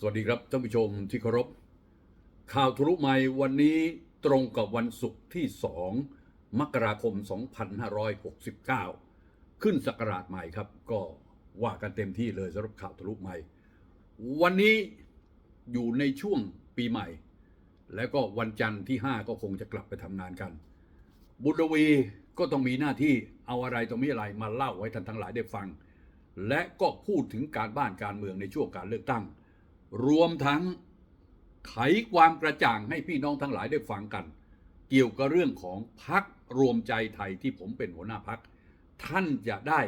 สวัสดีครับท่านผู้ชมที่เคารพ ข่าวทะลุใหม่วันนี้ตรงกับวันศุกร์ที่ 2 มกราคม 2569 ขึ้นศักราชใหม่ครับ ก็ว่ากันเต็มที่เลยสำหรับข่าวทะลุใหม่ วันนี้อยู่ในช่วงปีใหม่ แล้วก็วันจันทร์ที่ 5 ก็คงจะกลับไปทำงานกัน บุตรวีก็ต้องมีหน้าที่เอาอะไรตรงนี้อะไรมาเล่าให้ท่านทั้งหลายได้ฟัง และก็พูดถึงการบ้านการเมืองในช่วงการเลือกตั้ง รวมทั้งไขความกระจ่างให้พี่น้องทั้งหลายได้ฟังกัน เกี่ยวกับเรื่องของพักรวมใจไทยที่ผมเป็นหัวหน้าพัก ท่านจะได้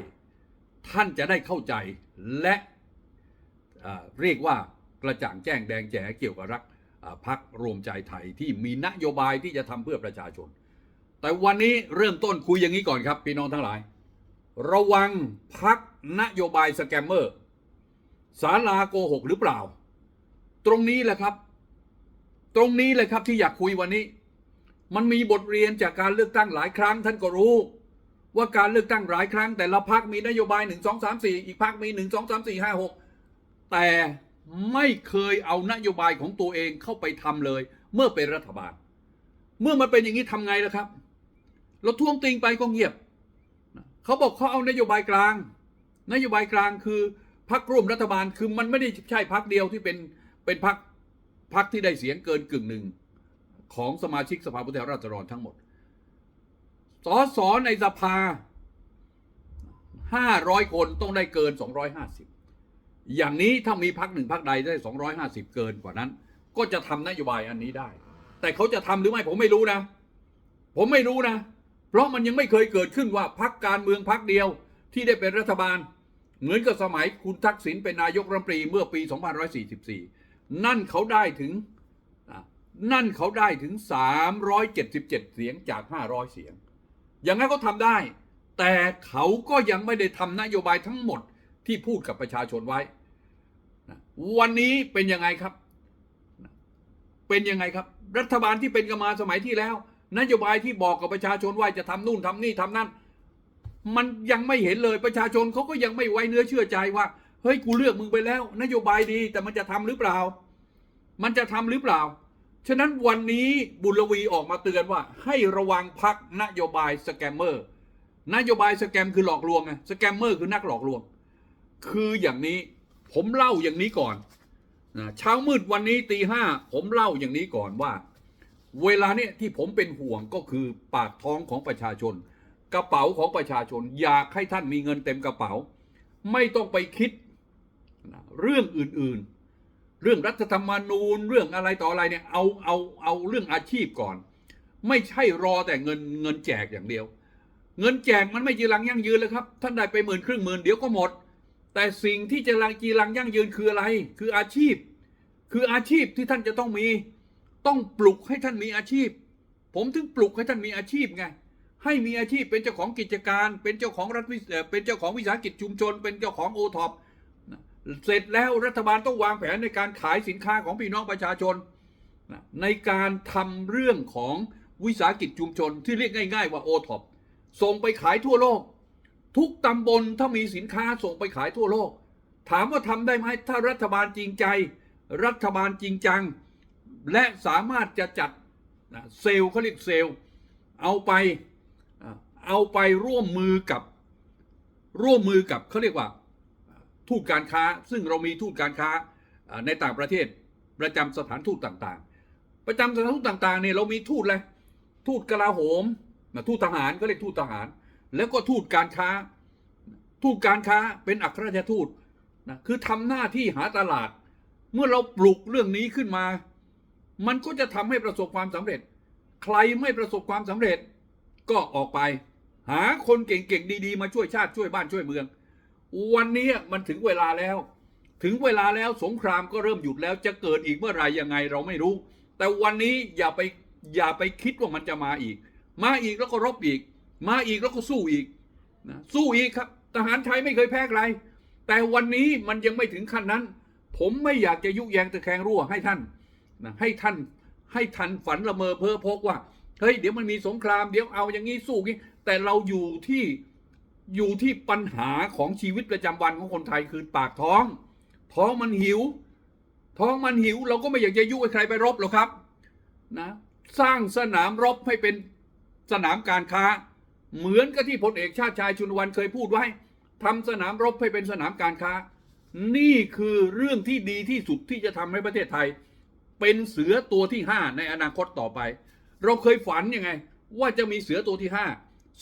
ท่านจะได้เข้าใจและเรียกว่ากระจ่างแจ้งแดงแจ๋เกี่ยวกับรักพักรวมใจไทยที่มีนโยบายที่จะทำเพื่อประชาชน แต่วันนี้เริ่มต้นคุยอย่างนี้ก่อนครับ พี่น้องทั้งหลาย ระวังพักนโยบายสแกมเมอร์สาลาโกหกหรือเปล่า ตรงนี้แหละครับ ตรงนี้เลยครับที่อยากคุยวันนี้ มันมีบทเรียนจากการเลือกตั้งหลายครั้ง ท่านก็รู้ ว่าการเลือกตั้งหลายครั้ง แต่ละพักมีนโยบายหนึ่งสองสามสี่อีกพักมีหนึ่งสองสามสี่ห้าหกแต่ไม่เคยเอานโยบายของตัวเองเข้าไปทำเลย เมื่อเป็นรัฐบาล เมื่อมันเป็นอย่างนี้ทำไงล่ะครับ เราทวงติงไปก็เงียบเขาบอกเขาเอานโยบายกลาง นโยบายกลางคือพักร่วมรัฐบาลคือมันไม่ได้ใช่พักเดียวที่เป็น เป็นพักพักที่ได้เสียงเกินกึ่งหนึ่งของสมาชิกสภาผู้แทนราษฎรทั้งหมดสอสอในสภาห้าร้อยคนต้องได้เกินสองร้อยห้าสิบอย่างนี้ถ้ามีพักหนึ่งพักใดได้สองร้อยห้าสิบเกินกว่านั้น ก็จะทำนโยบายอันนี้ได้ แต่เขาจะทำหรือไม่ผมไม่รู้นะ ผมไม่รู้นะ เพราะมันยังไม่เคยเกิดขึ้นว่าพักการเมืองพักเดียวที่ได้เป็นรัฐบาล เหมือนกับสมัยคุณทักษิณเป็นนายกรัฐมนตรีเมื่อปี 2544 นั่นเขาได้ถึงนั่นเขาได้ถึง 377 เสียงจาก 500 เสียง อย่างนั้นก็ทำได้ แต่เขาก็ยังไม่ได้ทำนโยบายทั้งหมดที่พูดกับประชาชนไว้ วันนี้เป็นยังไงครับ เป็นยังไงครับ รัฐบาลที่เป็นกันมาสมัยที่แล้ว นโยบายที่บอกกับประชาชนว่าจะทำนู่นทำนี่ทำนั่น มันยังไม่เห็นเลยประชาชนเขาก็ยังไม่ไว้เนื้อเชื่อใจว่า เฮ้ยกูเลือกมึงไปแล้ว นโยบายดีแต่มันจะทำหรือเปล่า มันจะทำหรือเปล่า ฉะนั้นวันนี้บุญวีออกมาเตือนว่า ให้ระวังพักนโยบายสแกมเมอร์นโยบายสแกมคือหลอกลวงไงสแกมเมอร์คือนักหลอกลวง คืออย่างนี้ผมเล่าอย่างนี้ก่อนนะเช้ามืดวันนี้ตีห้าผมเล่าอย่างนี้ก่อนว่า เวลาเนี่ยที่ผมเป็นห่วงก็คือปากท้องของประชาชน กระเป๋าของประชาชน อยากให้ท่านมีเงินเต็มกระเป๋า ไม่ต้องไปคิด นะเรื่องอื่นๆ เรื่องรัฐธรรมนูญ เรื่องอะไรต่ออะไรเนี่ยเอาเอาเอาเรื่องอาชีพก่อน ไม่ใช่รอแต่เงินเงินแจกอย่างเดียว เงินแจกมันไม่จีรังยั่งยืนเลยครับ ท่านได้ไปหมื่นครึ่งหมื่นเดี๋ยวก็หมด แต่สิ่งที่จะรังจีรังยั่งยืนคืออะไร คืออาชีพ คืออาชีพที่ท่านจะต้องมี ต้องปลุกให้ท่านมีอาชีพ ผมถึงปลุกให้ท่านมีอาชีพไงให้มีอาชีพเป็นเจ้าของกิจการ เป็นเจ้าของรัฐวิเอ่อเป็นเจ้าของวิสาหกิจชุมชน เป็นเจ้าของโอท็อป เสร็จแล้วรัฐบาลต้องวางแผนในการขายสินค้าของพี่น้องประชาชน ในการทำเรื่องของวิสาหกิจชุมชนที่เรียกง่าย ๆ ว่าโอท็อปส่งไปขายทั่วโลก ทุกตำบลถ้ามีสินค้าส่งไปขายทั่วโลก ถามว่าทำได้ไหมถ้ารัฐบาลจริงใจ รัฐบาลจริงจัง และสามารถจะจัดเซลล์เขาเรียกเซลล์ เอาไปเอาไปร่วมมือกับร่วมมือกับเขาเรียกว่า ทูตการค้า ซึ่งเรามีทูตการค้าในต่างประเทศประจำสถานทูตต่างๆ ประจำสถานทูตต่างๆเนี่ยเรามีทูตอะไรทูตกลาโหมนะทูตทหารก็เรียกทูตทหาร แล้วก็ทูตการค้า ทูตการค้าเป็นอัครราชทูตนะคือทำหน้าที่หาตลาด เมื่อเราปลุกเรื่องนี้ขึ้นมา มันก็จะทำให้ประสบความสำเร็จ ใครไม่ประสบความสำเร็จ ก็ออกไป หาคนเก่งๆดี ๆ มาช่วยชาติช่วยบ้านช่วยเมือง วันนี้มันถึงเวลาแล้ว ถึงเวลาแล้วสงครามก็เริ่มหยุดแล้วจะเกิดอีกเมื่อไหรยังไงเราไม่รู้ แต่วันนี้อย่าไปอย่าไปคิดว่ามันจะมาอีก มาอีกแล้วก็รบอีก มาอีกแล้วก็สู้อีกนะสู้อีกครับ ทหารไทยไม่เคยแพ้ใครแต่วันนี้มันยังไม่ถึงขั้นนั้น ผมไม่อยากจะยุแยงตะแคงรั่วให้ท่านนะให้ท่านให้ทันฝันละเมอเพ้อพกว่าเฮ้ยเดี๋ยวมันมีสงครามเดี๋ยวเอาอย่างนี้สู้งี้แต่เราอยู่ที่ อยู่ที่ปัญหาของชีวิตประจำวันของคนไทยคือปากท้อง ท้องมันหิว ท้องมันหิว เราก็ไม่อยากจะยุให้ใครไปรบหรอกครับนะสร้างสนามรบให้เป็นสนามการค้า เหมือนกับที่พลเอกชาติชายชุนวันเคยพูดไว้ทำสนามรบให้เป็นสนามการค้า นี่คือเรื่องที่ดีที่สุดที่จะทำให้ประเทศไทย เป็นเสือตัวที่ห้าในอนาคตต่อไป เราเคยฝันยังไง ว่าจะมีเสือตัวที่ห้า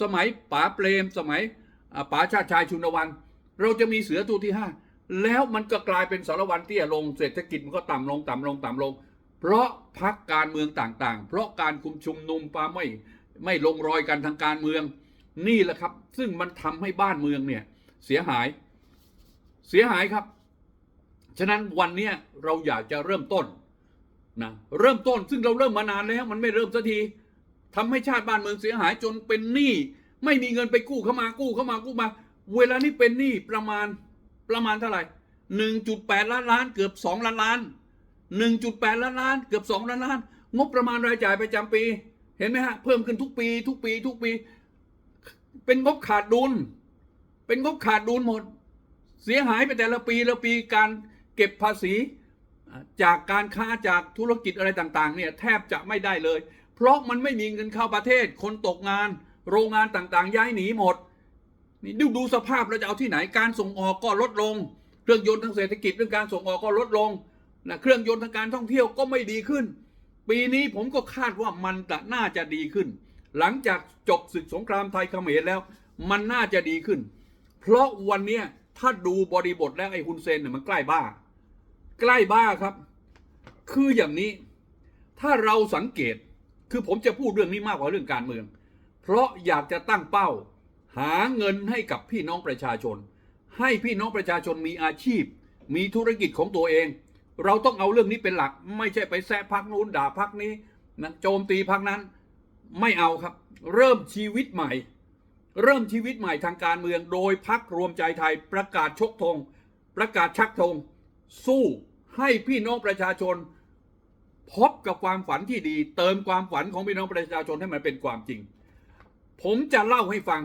สมัยป๋าเปรมสมัย ป๋าชาติชายชุนวันเราจะมีเสือตัวที่ห้าแล้วมันก็กลายเป็นสารวันเตี้ยลงเศรษฐกิจมันก็ต่ำลงต่ำลงต่ำลง เพราะพักการเมืองต่างๆ เพราะการคุมชุมนุมปาไม่ไม่ลงรอยกันทางการเมือง นี่แหละครับ ซึ่งมันทำให้บ้านเมืองเนี่ยเสียหาย เสียหายครับ ฉะนั้นวันนี้เราอยากจะเริ่มต้นนะเริ่มต้นซึ่งเราเริ่มมานานแล้ว มันไม่เริ่มสักทีทำให้ชาติบ้านเมืองเสียหายจนเป็นหนี้ ไม่มีเงินไปกู้เข้ามากู้เข้ามากู้มา เวลานี้เป็นหนี้ประมาณประมาณเท่าไหร่หนึ่งจุดแปดล้านล้านเกือบสองล้านล้านหนึ่งจุดแปดล้านล้านเกือบสองล้านล้าน งบประมาณรายจ่ายประจำปี เห็นไหมฮะ เพิ่มขึ้นทุกปี ทุกปี ทุกปี เป็นงบขาดดุล เป็นงบขาดดุลหมด เสียหายไปแต่ละปีละปีการเก็บภาษี จากการค้าจากธุรกิจอะไรต่าง ๆ เนี่ยแทบจะไม่ได้เลย เพราะมันไม่มีเงินเข้าประเทศ คนตกงาน โรงงานต่างๆ ย้ายหนีหมด นี่ดูดูสภาพเราจะเอาที่ไหนการส่งออกก็ลดลง เครื่องยนต์ทางเศรษฐกิจเรื่องการส่งออกก็ลดลงนะเครื่องยนต์ทางการท่องเที่ยวก็ไม่ดีขึ้น ปีนี้ผมก็คาดว่ามันจะน่าจะดีขึ้น หลังจากจบศึกสงครามไทยเขมรแล้ว มันน่าจะดีขึ้น เพราะวันนี้ถ้าดูบริบทแล้วไอ้ฮุนเซนเนี่ยมันใกล้บ้า ใกล้บ้าครับ คืออย่างนี้ ถ้าเราสังเกตคือผมจะพูดเรื่องนี้มากกว่าเรื่องการเมือง เพราะอยากจะตั้งเป้า หาเงินให้กับพี่น้องประชาชน ให้พี่น้องประชาชนมีอาชีพ มีธุรกิจของตัวเอง เราต้องเอาเรื่องนี้เป็นหลัก ไม่ใช่ไปแซะพักนู้นด่าพักนี้นะโจมตีพักนั้น ไม่เอาครับ เริ่มชีวิตใหม่ เริ่มชีวิตใหม่ทางการเมือง โดยพักรวมใจไทยประกาศชกธงประกาศชักธงสู้ให้พี่น้องประชาชน พบกับความฝันที่ดี เติมความฝันของพี่น้องประชาชนให้มันเป็นความจริง ผมจะเล่าให้ฟัง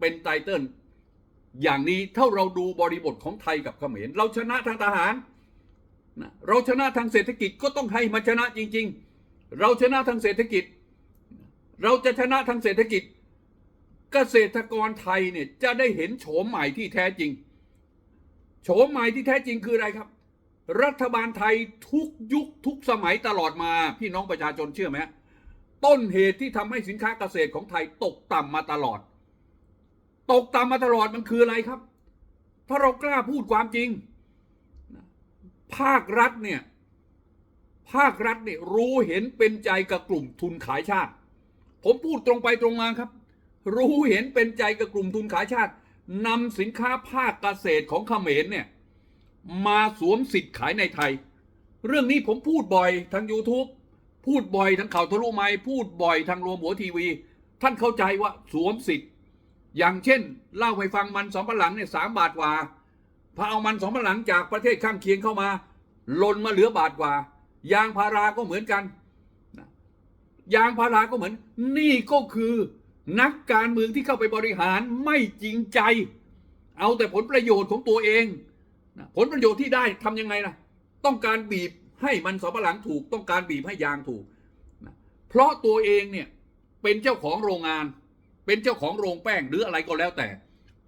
เป็นไตเติลอย่างนี้ถ้าเราดูบริบทของไทยกับเขมรเราชนะทางทหารนะเราชนะทางเศรษฐกิจก็ต้องให้มันชนะจริง ๆ เราชนะทางเศรษฐกิจ เราจะชนะทางเศรษฐกิจ เกษตรกรไทยเนี่ยจะได้เห็นโฉมใหม่ที่แท้จริงโฉมใหม่ที่แท้จริงคืออะไรครับ รัฐบาลไทยทุกยุคทุกสมัยตลอดมาพี่น้องประชาชนเชื่อไหม ต้นเหตุที่ทำให้สินค้าเกษตรของไทยตกต่ำมาตลอด ตกต่ำมาตลอดมันคืออะไรครับ ถ้าเรากล้าพูดความจริง ภาครัฐเนี่ย ภาครัฐเนี่ยรู้เห็นเป็นใจกับกลุ่มทุนขายชาติ ผมพูดตรงไปตรงมาครับ รู้เห็นเป็นใจกับกลุ่มทุนขายชาตินำสินค้าภาคเกษตรของเขมรเนี่ยมาสวมสิทธิ์ขายในไทย เรื่องนี้ผมพูดบ่อยทาง YouTube พูดบ่อยทางข่าวทะลุไม้พูดบ่อยทางรวมหัวทีวี ท่านเข้าใจว่าสวมสิทธิ์ อย่างเช่นเล่าให้ฟังมันสองพันหลังเนี่ยสามบาทกว่าพอเอามันสองพันหลังจากประเทศข้างเคียงเข้ามาหล่นมาเหลือบาทกว่า ยางพาราก็เหมือนกันยางพาราก็เหมือน นี่ก็คือนักการเมืองที่เข้าไปบริหารไม่จริงใจ เอาแต่ผลประโยชน์ของตัวเอง ผลประโยชน์ที่ได้ทำยังไงล่ะต้องการบีบ ให้มันสำปะหลังถูกต้องการบีบให้ยางถูกนะเพราะตัวเองเนี่ยเป็นเจ้าของโรงงาน เป็นเจ้าของโรงแป้งหรืออะไรก็แล้วแต่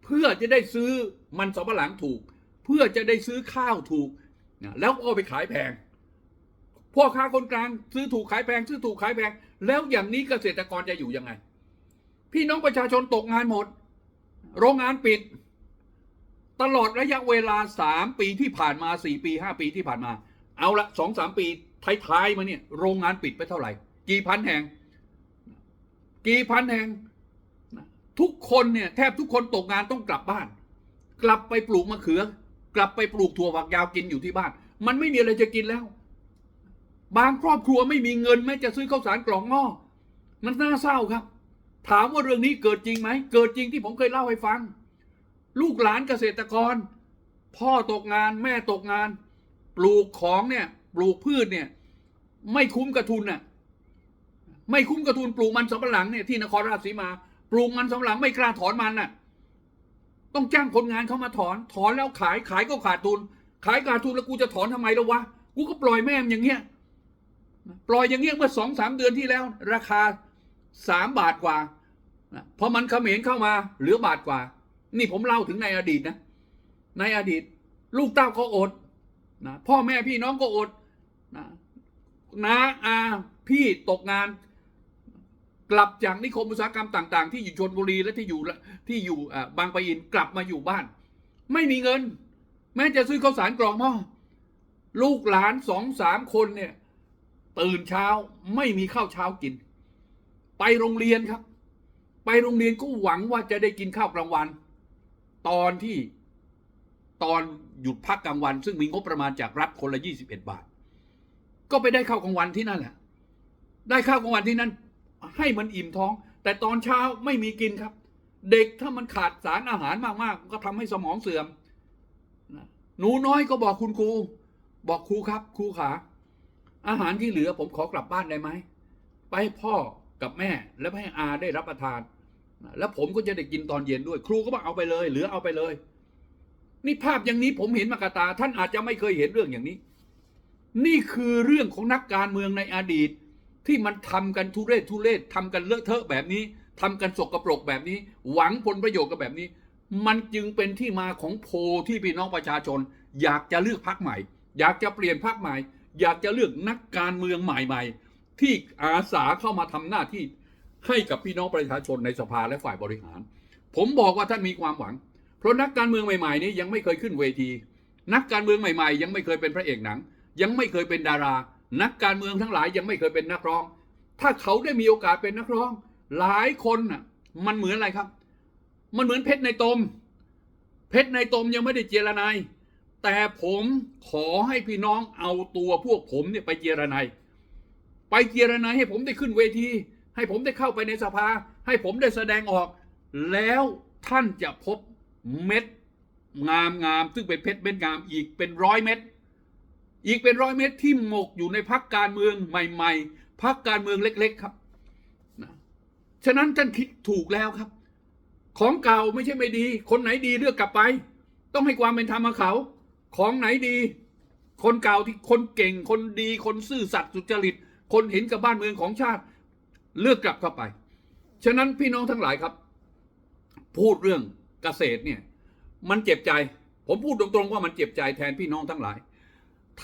เพื่อจะได้ซื้อมันสำปะหลังถูก เพื่อจะได้ซื้อข้าวถูกนะแล้วเอาไปขายแพงพ่อค้าคนกลางซื้อถูกขายแพงซื้อถูกขายแพง แล้วอย่างนี้เกษตรกรจะอยู่ยังไง พี่น้องประชาชนตกงานหมด โรงงานปิด ตลอดระยะเวลาสามปีที่ผ่านมาสี่ปีห้าปีที่ผ่านมา เอาละสองสามปีท้ายๆมาเนี่ยโรงงานปิดไปเท่าไหร่ กี่พันแห่ง กี่พันแห่ง ทุกคนเนี่ยแทบทุกคนตกงานต้องกลับบ้าน กลับไปปลูกมะเขือ กลับไปปลูกถั่วฝักยาวกินอยู่ที่บ้าน มันไม่มีอะไรจะกินแล้ว บางครอบครัวไม่มีเงินแม้จะซื้อข้าวสารกล่องหม้อมันน่าเศร้าครับ ถามว่าเรื่องนี้เกิดจริงไหม เกิดจริงที่ผมเคยเล่าให้ฟัง ลูกหลานเกษตรกร พ่อตกงานแม่ตกงาน ปลูกของเนี่ยปลูกพืชเนี่ยไม่คุ้มกับทุนน่ะไม่คุ้มกับทุนปลูกมันสำปะหลังเนี่ยที่นครราชสีมาปลูกมันสำปะหลังไม่กล้าถอนมันน่ะต้องจ้างคนงานเข้ามาถอน ถอนแล้วขายขายก็ขาดทุน ขายขาดทุนแล้วกูจะถอนทำไมแล้ววะกูก็ปล่อยแม่มอย่างเงี้ยปล่อยอย่างเงี้ยเมื่อสองสามเดือนที่แล้ว ราคาสามบาทกว่าพอมันเขมรเข้ามาเหลือบาทกว่า นี่ผมเล่าถึงในอดีตนะ ในอดีต ลูกเต้าก็อด นะพ่อแม่พี่น้องก็อดนะน้าอาพี่ตกงาน กลับจากนิคมอุตสาหกรรมต่าง ๆ ที่อยู่ชนบุรีและที่อยู่ที่อยู่อ่าบางปะอินกลับมาอยู่บ้าน ไม่มีเงิน แม้จะซื้อข้าวสารกล่องหม้อลูกหลานสองสามคนเนี่ย ตื่นเช้าไม่มีข้าวเช้ากิน ไปโรงเรียนครับ ไปโรงเรียนก็หวังว่าจะได้กินข้าวกลางวัน ตอนที่ตอน หยุดพักกลางวัน ซึ่งมีงบประมาณจากรัฐคนละยี่สิบเอ็ดบาท ก็ไปได้ข้าวกลางวันที่นั่นแหละได้ข้าวกลางวันที่นั่น ให้มันอิ่มท้อง แต่ตอนเช้าไม่มีกินครับ เด็กถ้ามันขาดสารอาหารมากๆ ก็ทำให้สมองเสื่อมหนูน้อยก็บอกคุณครูบอกครูครับครูขาอาหารที่เหลือผมขอกลับบ้านได้ไหมไปให้พ่อกับแม่และให้อาได้รับประทาน แล้วผมก็จะได้กินตอนเย็นด้วย ครูก็บอกเอาไปเลย เหลือเอาไปเลย นี่ภาพอย่างนี้ผมเห็นมากตา ท่านอาจจะไม่เคยเห็นเรื่องอย่างนี้ นี่คือเรื่องของนักการเมืองในอดีต ที่มันทำกันทุเรศทุเรศทำกันเลอะเทอะแบบนี้ทำกันสกปรกแบบนี้ หวังผลประโยชน์กันแบบนี้ มันจึงเป็นที่มาของโพลที่พี่น้องประชาชน อยากจะเลือกพรรคใหม่ อยากจะเปลี่ยนพรรคใหม่ อยากจะเลือกนักการเมืองใหม่ๆ ที่อาสาเข้ามาทำหน้าที่ให้กับพี่น้องประชาชนในสภาและฝ่ายบริหาร ผมบอกว่าท่านมีความหวัง เพราะนักการเมืองใหม่ๆนี้ยังไม่เคยขึ้นเวที นักการเมืองใหม่ๆ ยังไม่เคยเป็นพระเอกหนัง ยังไม่เคยเป็นดารา นักการเมืองทั้งหลายยังไม่เคยเป็นนักร้อง ถ้าเขาได้มีโอกาสเป็นนักร้อง หลายคนน่ะมันเหมือนอะไรครับ มันเหมือนเพชรในตม เพชรในตมยังไม่ได้เจรนายแต่ผมขอให้พี่น้องเอาตัวพวกผมเนี่ยไปเจรนายไปเจรนายให้ผมได้ขึ้นเวที ให้ผมได้เข้าไปในสภา ให้ผมได้แสดงออก แล้วท่านจะพบ เม็ดงามงามซึ่งเป็นเพชรเม็ดงามอีกเป็นร้อยเม็ดอีกเป็นร้อยเม็ดที่หมกอยู่ในพักการเมืองใหม่ๆพักการเมืองเล็ก ๆครับนะฉะนั้นท่านคิดถูกแล้วครับ ของเก่าไม่ใช่ไม่ดี คนไหนดีเลือกกลับไป ต้องให้ความเป็นธรรมกับเขา ของไหนดี คนเก่าที่คนเก่งคนดีคนซื่อสัตย์สุจริต คนเห็นกับบ้านเมืองของชาติ เลือกกลับเข้าไป ฉะนั้นพี่น้องทั้งหลายครับ พูดเรื่อง เกษตรเนี่ยมันเจ็บใจ ผมพูดตรงๆว่ามันเจ็บใจแทนพี่น้องทั้งหลาย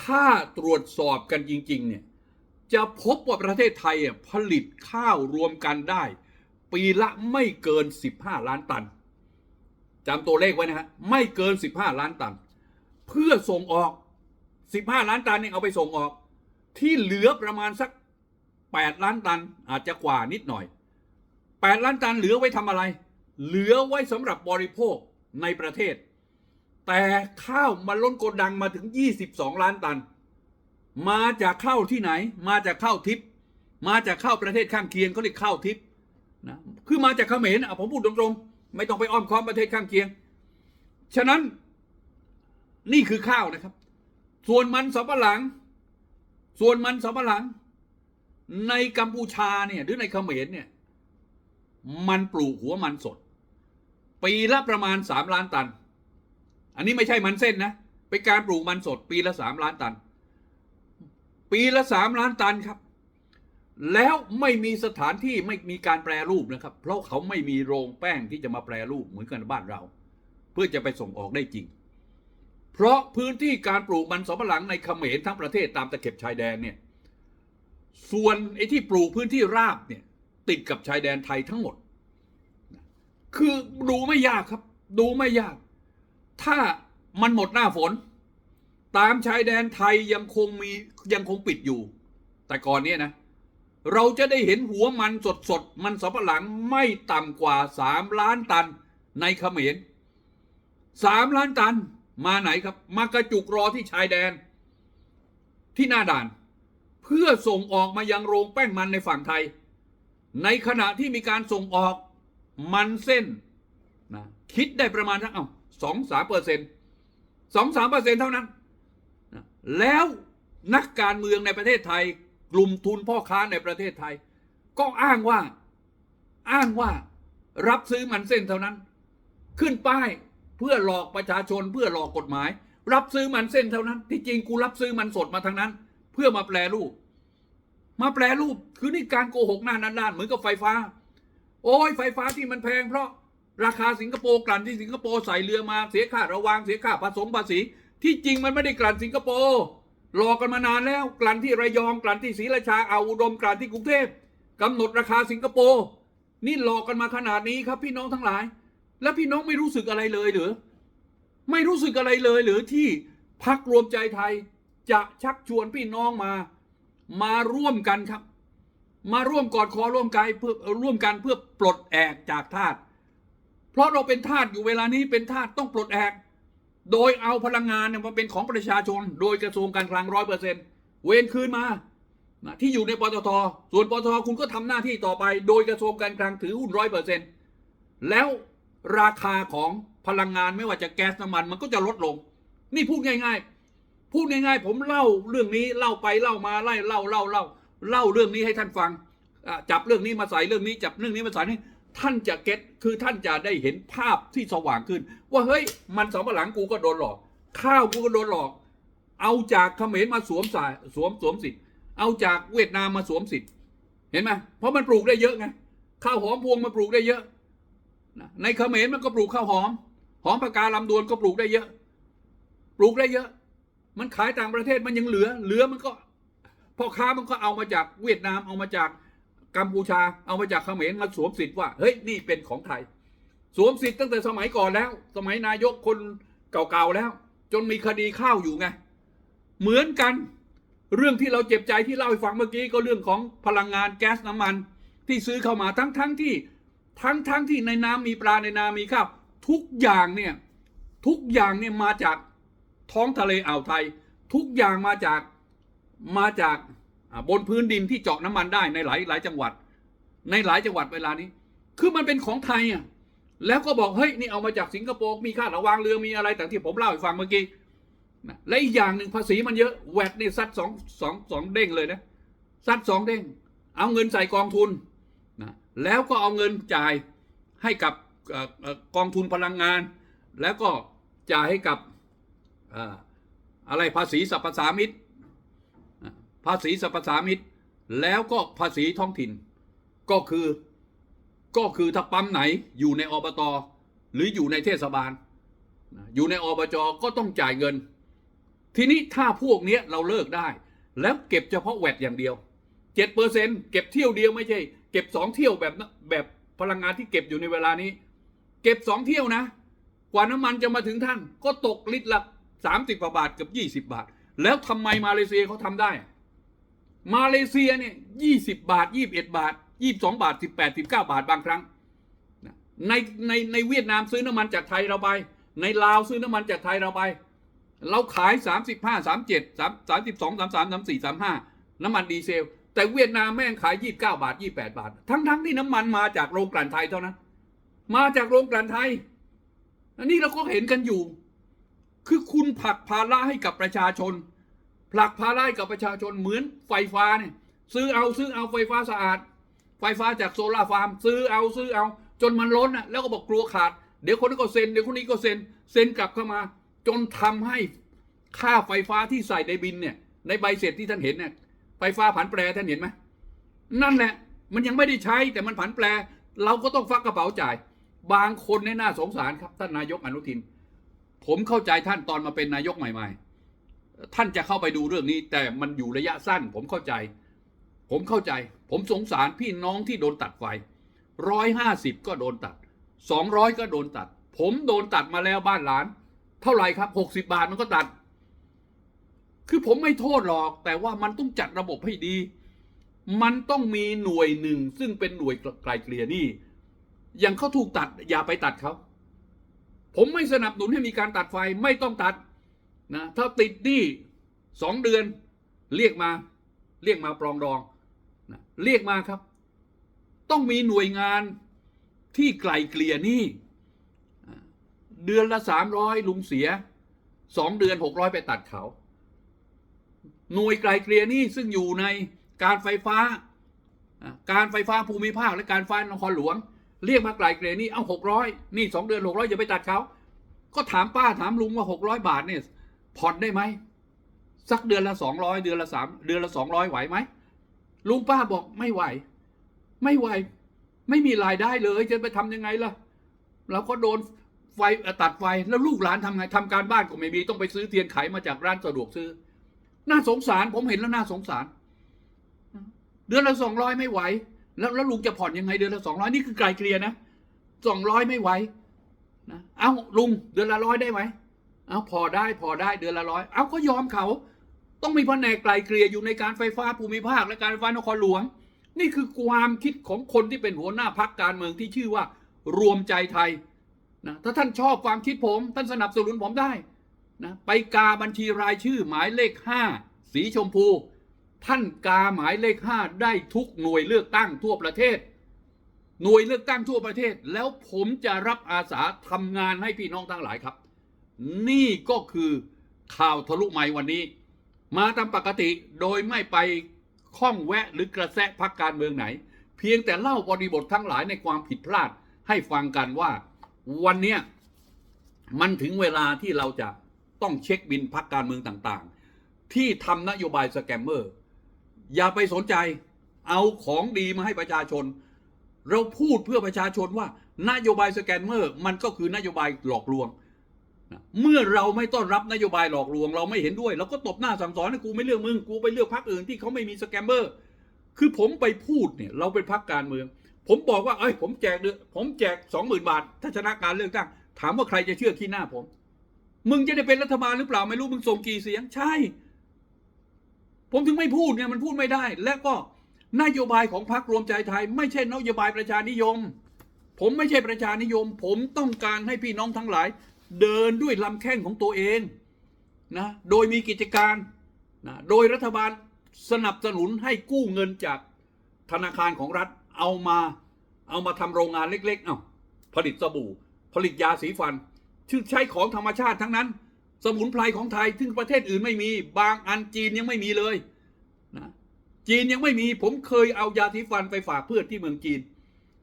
ถ้าตรวจสอบกันจริงๆเนี่ยจะพบว่าประเทศไทยอะผลิตข้าวรวมกันได้ ปีละไม่เกิน 15 ล้านตันจำตัวเลขไว้นะฮะไม่เกิน 15 ล้านตัน เพื่อส่งออก 15 ล้านตันเนี่ยเอาไปส่งออก ที่เหลือประมาณสัก 8 ล้านตันอาจจะกว่านิดหน่อย 8 ล้านตันเหลือไว้ทำอะไร เหลือไว้สำหรับบริโภคในประเทศ แต่ข้าวมันล้นโกดังมาถึง 22 ล้านตัน มาจากข้าวที่ไหน มาจากข้าวทิพย์มาจากข้าวประเทศข้างเคียงเขาเรียกข้าวทิพย์นะคือมาจากเขมรอะผมพูดตรงๆ ไม่ต้องไปอ้อมค้อมประเทศข้างเคียง ฉะนั้นนี่คือข้าวนะครับ ส่วนมันสำปะหลัง ส่วนมันสำปะหลัง ในกัมพูชาเนี่ยหรือในเขมรเนี่ย มันปลูกหัวมันสด ปีละประมาณสามล้านตัน อันนี้ไม่ใช่มันเส้นนะ เป็นการปลูกมันสดปีละสามล้านตัน ปีละสามล้านตันครับ แล้วไม่มีสถานที่ไม่มีการแปรรูปนะครับ เพราะเขาไม่มีโรงแป้งที่จะมาแปรรูปเหมือนกันบ้านเรา เพื่อจะไปส่งออกได้จริง เพราะพื้นที่การปลูกมันสำปะหลังในเขมรทั้งประเทศตามตะเข็บชายแดนเนี่ย ส่วนไอ้ที่ปลูกพื้นที่ราบเนี่ยติดกับชายแดนไทยทั้งหมด คือดูไม่ยากครับ ดูไม่ยาก ถ้ามันหมดหน้าฝน ตามชายแดนไทยยังคงมียังคงปิดอยู่ แต่ก่อนเนี้นะ เราจะได้เห็นหัวมันสดสดมันสำปะหลังไม่ต่ำกว่าสามล้านตันในเขมรสามล้านตันมาไหนครับ มากระจุกรอที่ชายแดน ที่หน้าด่าน เพื่อส่งออกมายังโรงแป้งมันในฝั่งไทย ในขณะที่มีการส่งออก มันเส้นนะคิดได้ประมาณสักเอาสองสามเปอร์เซ็นต์สองสามเปอร์เซ็นต์เท่านั้นนะแล้วนักการเมืองในประเทศไทย กลุ่มทุนพ่อค้าในประเทศไทย ก็อ้างว่าอ้างว่ารับซื้อมันเส้นเท่านั้น ขึ้นป้ายเพื่อหลอกประชาชนเพื่อหลอกกฎหมาย รับซื้อมันเส้นเท่านั้น ที่จริงกูรับซื้อมันสดมาทางนั้น เพื่อมาแปลรูป มาแปลรูปคือนี่การโกหกหน้าด้านเหมือนกับไฟฟ้า โอ้ยไฟฟ้าที่มันแพงเพราะราคาสิงคโปร์กลั่นที่สิงคโปร์ใส่เรือมาเสียค่าระวางเสียค่าผสมภาษี ที่จริงมันไม่ได้กลั่นสิงคโปร์หลอกกันมานานแล้วกลั่นที่ระยองกลั่นที่ศรีราชาเอาอุดมกลั่นที่กรุงเทพกำหนดราคาสิงคโปร์นี่หลอกกันมาขนาดนี้ครับพี่น้องทั้งหลาย แล้วพี่น้องไม่รู้สึกอะไรเลยหรือไม่รู้สึกอะไรเลยหรือที่พักรวมใจไทยจะชักชวนพี่น้องมา มาร่วมกันครับ มาร่วมกอดคอร่วมกายเพื่อร่วมกันเพื่อปลดแอกจากทาสเพราะเราเป็นทาสอยู่เวลานี้เป็นทาสต้องปลดแอก โดยเอาพลังงานเนี่ยมาเป็นของประชาชน โดยกระทรวงการคลังร้อยเปอร์เซ็นต์เวนคืนมานะที่อยู่ในปตท ส่วนปตทคุณก็ทำหน้าที่ต่อไป โดยกระทรวงการคลังถือหุ้นร้อยเปอร์เซ็นต์แล้วราคาของพลังงานไม่ว่าจะแก๊สน้ำมันมันก็จะลดลง นี่พูดง่าย ๆ พูดง่าย ๆ ผมเล่าเรื่องนี้เล่าไปเล่ามาไล่เล่าเล่าเล่า เล่าเรื่องนี้ให้ท่านฟัง จับเรื่องนี้มาใส่เรื่องนี้ จับเรื่องนี้มาใส่นี่ท่านจะเก็ตคือท่านจะได้เห็นภาพที่สว่างขึ้น ว่าเฮ้ยมันสำปะหลังกูก็โดนหลอก ข้าวกูก็โดนหลอก เอาจากเขมรมาสวมสายสวมสวมสิทธิ์เอาจากเวียดนามมาสวมสิทธิ์เห็นไหมเพราะมันปลูกได้เยอะไงข้าวหอมพวงมันปลูกได้เยอะนะในเขมรมันก็ปลูกข้าวหอม หอมปากกาลำดวนก็ปลูกได้เยอะ ปลูกได้เยอะ มันขายต่างประเทศมันยังเหลือ เหลือมันก็ พ่อค้ามันก็เอามาจากเวียดนามเอามาจากกัมพูชา เอามาจากเขมรมาสวมสิทธิ์ว่าเฮ้ยนี่เป็นของไทย สวมสิทธิ์ตั้งแต่สมัยก่อนแล้ว สมัยนายกคนเก่าๆแล้ว จนมีคดีข้าวอยู่ไงเหมือนกันเรื่องที่เราเจ็บใจที่เล่าให้ฟังเมื่อกี้ก็เรื่องของพลังงานแก๊สน้ำมันที่ซื้อเข้ามาทั้งทั้งที่ทั้งทั้งที่ในน้ำมีปลาในนามีข้าวทุกอย่างเนี่ยทุกอย่างเนี่ยมาจากท้องทะเลอ่าวไทย ทุกอย่างมาจาก มาจากบนพื้นดินที่เจาะน้ำมันได้ในหลายหลายจังหวัด ในหลายจังหวัดเวลานี้ คือมันเป็นของไทยอะแล้วก็บอกเฮ้ยนี่เอามาจากสิงคโปร์มีค่าระวางเรือมีอะไรต่างที่ผมเล่าให้ฟังเมื่อกี้นะและอีกอย่างหนึ่งภาษีมันเยอะแวดนี่ซัดสองสองสองเด้งเลยนะซัดสองเด้ง เอาเงินใส่กองทุนนะแล้วก็เอาเงินจ่ายให้กับออกองทุนพลังงาน แล้วก็จ่ายให้กับออะไรภาษีสรรพสามิต ภาษีสรรพสามิตแล้วก็ภาษีท้องถิ่น ก็คือ ก็คือถ้าปั๊มไหนอยู่ในอบต หรืออยู่ในเทศบาล อยู่ในอบจก็ต้องจ่ายเงิน ทีนี้ถ้าพวกนี้เราเลิกได้ แล้วเก็บเฉพาะแวดอย่างเดียวเจ็ดเปอร์เซ็นเก็บเที่ยวเดียวไม่ใช่ เก็บสองเที่ยวแบบแบบพลังงานที่เก็บอยู่ในเวลานี้ เก็บสองเที่ยวนะ กว่าน้ำมันจะมาถึงท่าน ก็ตกลิตรละสามสิบกว่าบาทกับยี่สิบาท แล้วทำไมมาเลเซียเขาทำได้ มาเลเซียเนี่ยยี่สิบบาทยี่บเอ็ดบาทยี่สองบาทสิบแปดสิบเก้าบาทบางครั้ง ในในในเวียดนามซื้อน้ำมันจากไทยเราไป ในลาวซื้อน้ำมันจากไทยเราไป เราขายสามสิบห้าสามเจ็ดสามสามสิบสองสามสามสามสี่สามห้าน้ำมันดีเซล แต่เวียดนามแม่งขายยี่บเก้าบาทยี่แปดบาท ทั้งทั้งที่น้ำมันมาจากโรงกลั่นไทยเท่านั้น มาจากโรงกลั่นไทย อันนี้เราก็เห็นกันอยู่ คือคุณผลักภาระให้กับประชาชน ผลักภาระกับประชาชนเหมือนไฟฟ้าเนี่ยซื้อเอาซื้อเอาไฟฟ้าสะอาด ไฟฟ้าจากโซลาร์ฟาร์ม ซื้อเอาซื้อเอา จนมันล้นอะแล้วก็บอกกลัวขาด เดี๋ยวคนนี้ก็เซ็นเดี๋ยวคนนี้ก็เซ็นเซ็นกลับเข้ามา จนทำให้ค่าไฟฟ้าที่ใส่ในบินเนี่ย ในใบเสร็จที่ท่านเห็นเนี่ยไฟฟ้าผันแปรท่านเห็นไหมนั่นแหละมันยังไม่ได้ใช้แต่มันผันแปร เราก็ต้องฟักกระเป๋าจ่าย บางคนเนี่ยน่าสงสารครับท่านนายกอนุทิน ผมเข้าใจท่านตอนมาเป็นนายกใหม่ ๆ ท่านจะเข้าไปดูเรื่องนี้ แต่มันอยู่ระยะสั้น ผมเข้าใจ ผมเข้าใจ ผมสงสารพี่น้องที่โดนตัดไฟร้อยห้าสิบก็โดนตัดสองร้อยก็โดนตัด ผมโดนตัดมาแล้วบ้านหลาน เท่าไหร่ครับหกสิบาทมันก็ตัด คือผมไม่โทษหรอก แต่ว่ามันต้องจัดระบบให้ดี มันต้องมีหน่วยหนึ่ง ซึ่งเป็นหน่วยไกลเกลี่ยนี่อย่างเขาถูกตัดอย่าไปตัดเขาผมไม่สนับสนุนให้มีการตัดไฟไม่ต้องตัด นะถ้าติดหนี้สองเดือน เรียกมาเรียกมาปรองดองนะเรียกมาครับ ต้องมีหน่วยงานที่ไกลเกลี่ยหนี้อ่เดือนละสามร้อยลุงเสียสองเดือนหกร้อยไปตัดเขา หน่วยไกลเกลี่ยหนี้ซึ่งอยู่ในการไฟฟ้า การไฟฟ้าภูมิภาคและการไฟฟ้านครหลวง เรียกมาไกลเกลี่ยหนี่เอาหกร้อยนี่สองเดือนหกร้อยอย่าไปตัดเขาก็ถามป้าถามลุงว่าหกร้อยบาทเนี่ย ผ่อนได้ไหมสักเดือนละสองร้อยเดือนละสามเดือนละสองร้อยไหวไหมลุงป้าบอกไม่ไหว ไม่ไหว ไม่มีรายได้เลยจะไปทำยังไงล่ะเราก็โดนไฟตัดไฟแล้วลูกหลานทำไงทำการบ้านก็ไม่มีต้องไปซื้อเทียนไขมาจากร้านสะดวกซื้อ น่าสงสารผมเห็นแล้วน่าสงสาร เดือนละสองร้อยไม่ไหว แล้วแล้วลุงจะผ่อนยังไงเดือนละสองร้อยนี่คือไกลเกลี่ยนะสองร้อยไม่ไหวนะเอาลุงเดือนละร้อยได้ไหม เอาพอได้พอได้เดือนละร้อยเอาก็ยอมเขา ต้องมีแผนกไกลเกลี่ยอยู่ในการไฟฟ้าภูมิภาคและการไฟฟ้านครหลวง นี่คือความคิดของคนที่เป็นหัวหน้าพักการเมืองที่ชื่อว่า รวมใจไทยนะถ้าท่านชอบความคิดผม ท่านสนับสนุนผมได้นะไปกาบัญชีรายชื่อหมายเลขห้าสีชมพู ท่านกาหมายเลขห้าได้ทุกหน่วยเลือกตั้งทั่วประเทศ หน่วยเลือกตั้งทั่วประเทศ แล้วผมจะรับอาสาทำงานให้พี่น้องทั้งหลายครับ นี่ก็คือข่าวทะลุไมค์วันนี้ มาตามปกติโดยไม่ไปข้องแวะหรือกระแสะพักการเมืองไหน เพียงแต่เล่าบริบททั้งหลายในความผิดพลาดให้ฟังกันว่า วันเนี้ยมันถึงเวลาที่เราจะต้องเช็คบินพักการเมืองต่างๆ ที่ทำนโยบายสแกมเมอร์อย่าไปสนใจเอาของดีมาให้ประชาชน เราพูดเพื่อประชาชนว่านโยบายสแกมเมอร์ มันก็คือนโยบายหลอกลวง เมื่อเราไม่ต้อนรับนโยบายหลอกลวงเราไม่เห็นด้วยเราก็ตบหน้าสั่งสอนให้กูไม่เลือกมึงกูไปเลือกพรรคอื่นที่เขาไม่มีสแกมเมอร์ คือผมไปพูดเนี่ยเราเป็นพรรคการเมือง ผมบอกว่าเอ้ยผมแจกเดือผมแจกสองหมื่นบาท ถ้าชนะการเลือกตั้ง ถามว่าใครจะเชื่อขี้หน้าผม มึงจะได้เป็นรัฐบาลหรือเปล่าไม่รู้มึงส่งกี่เสียงใช่ ผมถึงไม่พูดเนี่ยมันพูดไม่ได้ และก็นโยบายของพรรครวมใจไทย ไม่ใช่นโยบายประชานิยม ผมไม่ใช่ประชานิยม ผมต้องการให้พี่น้องทั้งหลาย เดินด้วยลำแข้งของตัวเองนะโดยมีกิจการนะโดยรัฐบาลสนับสนุนให้กู้เงินจากธนาคารของรัฐเอามาเอามาทำโรงงานเล็กๆเอ้าผลิตสบู่ ผลิตยาสีฟันชื่อใช้ของธรรมชาติทั้งนั้น สมุนไพรของไทยซึ่งประเทศอื่นไม่มี บางอันจีนยังไม่มีเลยนะจีนยังไม่มีผมเคยเอายาสีฟันไปฝากเพื่อนที่เมืองจีน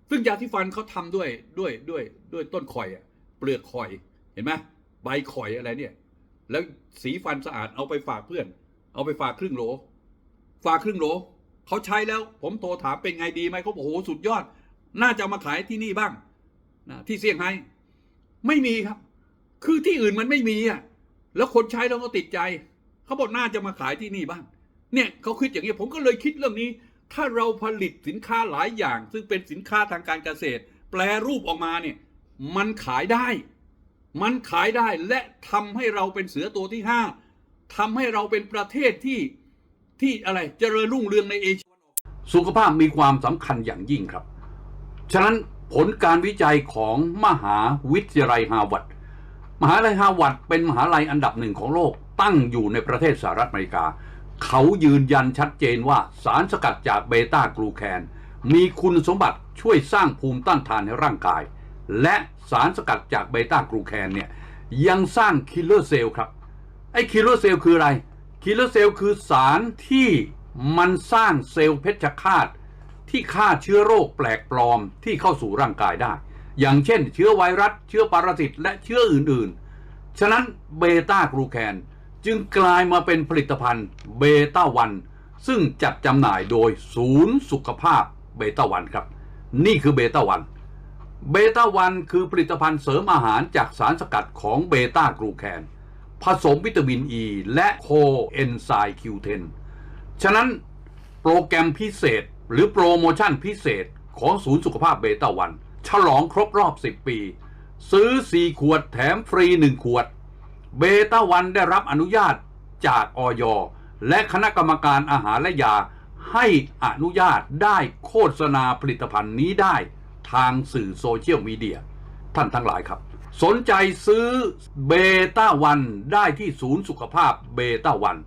ซึ่งยาสีฟันเขาทำด้วยด้วยด้วยด้วยต้นข่อยเปลือกข่อย เห็นไหมใบข่อยอะไรเนี่ย แล้วสีฟันสะอาดเอาไปฝากเพื่อน เอาไปฝากครึ่งโหล ฝากครึ่งโหลเขาใช้แล้ว ผมโทรถามเป็นไงดีไหมเขาบอกโอ้โหสุดยอด น่าจะมาขายที่นี่บ้างนะที่เซี่ยงไฮ้ไม่มีครับ คือที่อื่นมันไม่มีอะแล้วคนใช้แล้วก็ติดใจเขาบอกน่าจะมาขายที่นี่บ้างเนี่ยเขาคิดอย่างนี้ผมก็เลยคิดเรื่องนี้ ถ้าเราผลิตสินค้าหลายอย่าง ซึ่งเป็นสินค้าทางการเกษตร แปลรูปออกมาเนี่ย มันขายได้ มันขายได้และทำให้เราเป็นเสือตัวที่ห้าทำให้เราเป็นประเทศที่ที่อะไรเจริญรุ่งเรืองในเอเชียสุขภาพมีความสำคัญอย่างยิ่งครับ ฉะนั้นผลการวิจัยของมหาวิทยาลัยฮาร์วาร์ดมหาลัยฮาร์วาร์ดเป็นมหาลัยอันดับหนึ่งของโลก ตั้งอยู่ในประเทศสหรัฐอเมริกา เขายืนยันชัดเจนว่าสารสกัดจากเบต้ากลูแคน มีคุณสมบัติช่วยสร้างภูมิต้านทานให้ร่างกาย และสารสกัดจากเบต้ากลูแคนเนี่ยยังสร้างคิลเลอร์เซลล์ครับ ไอ้คิลเลอร์เซลล์คืออะไร คิลเลอร์เซลล์คือสารที่มันสร้างเซลล์เพชฌฆาตที่ฆ่าเชื้อโรคแปลกปลอมที่เข้าสู่ร่างกายได้ อย่างเช่น เชื้อไวรัส เชื้อปรสิตและเชื้ออื่นๆ ฉะนั้นเบต้ากลูแคนจึงกลายมาเป็นผลิตภัณฑ์เบต้าวันซึ่งจัดจำหน่ายโดยศูนย์สุขภาพเบต้าวันครับ นี่คือเบต้าวัน เบต้าวันคือผลิตภัณฑ์เสริมอาหารจากสารสกัดของเบต้ากลูแคน ผสมวิตามินอ e ีและโคเอนไซม์ Q10 ฉะนั้นโปรแกรมพิเศษหรือโปรโมชั่นพิเศษของศูนย์สุขภาพเบต้าวัน ฉลองครบรอบ 10 ปี ซื้อ 4 ขวดแถมฟรี 1 ขวด เบต้าวันได้รับอนุญาตจากออยและคณะกรรมการอาหารและยาให้อนุญาตได้โฆษณาผลิตภัณฑ์นี้ได้ ทางสื่อโซเชียลมีเดีย ท่านทั้งหลายครับ สนใจซื้อเบต้าวันได้ที่ศูนย์สุขภาพเบต้าวัน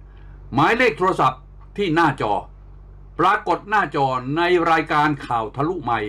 หมายเลขโทรศัพท์ที่หน้าจอ ปรากฏหน้าจอในรายการข่าวทะลุใหม่